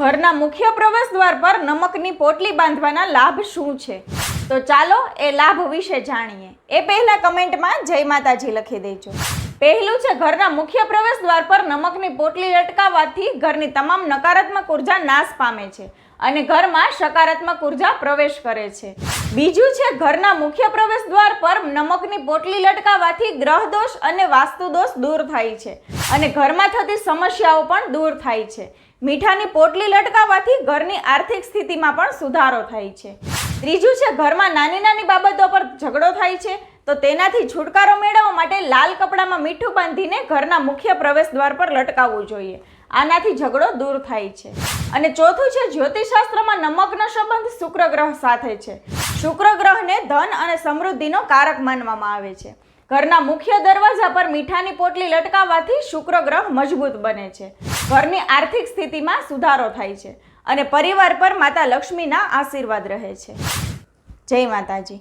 ઘરના મુખ્ય પ્રવેશ દ્વાર પર નમકની પોટલી બાંધવાના લાભ શું છે? તો ચાલો એ લાભ વિશે જાણીએ. એ પહેલા કમેન્ટમાં જય માતાજી લખી દેજો. પહેલું છે, ઘરના મુખ્ય પ્રવેશ દ્વાર પર નમકની પોટલી લટકાવવાથી ઘરની તમામ નકારાત્મક ઊર્જા નાશ પામે છે અને ઘરમાં સકારાત્મક ઊર્જા પ્રવેશ કરે છે. બીજું છે, ઘરના મુખ્ય પ્રવેશ દ્વાર પર નમકની પોટલી લટકાવવાથી ગ્રહ દોષ અને વાસ્તુ દોષ દૂર થાય છે. અને ઘરમાં થતી સમસ્યાઓ પણ દૂર થાય છે. મીઠાની પોટલી લટકાવવાથી ઘરની આર્થિક સ્થિતિમાં પણ સુધારો થાય છે. ત્રીજું છે, ઘરમાં નાની નાની બાબતો પર ઝઘડો થાય છે. તો તેનાથી છુટકારો મેળવવા માટે લાલ કપડામાં મીઠું બાંધીને ઘરના મુખ્ય પ્રવેશ દ્વાર પર લટકાવવું જોઈએ. આનાથી ઝઘડો દૂર થાય છે. અને ચોથું છે, જ્યોતિષશાસ્ત્રમાં નમકનો સંબંધ શુક્ર ગ્રહ સાથે છે. શુક્ર ગ્રહને ધન અને સમૃદ્ધિનો કારક માનવામાં આવે છે. ઘરના મુખ્ય દરવાજા પર મીઠાની પોટલી લટકાવવાથી શુક્ર ગ્રહ મજબૂત બને છે. ઘરની આર્થિક સ્થિતિમાં સુધારો થાય છે અને પરિવાર પર માતા લક્ષ્મીના આશીર્વાદ રહે છે. જય માતાજી.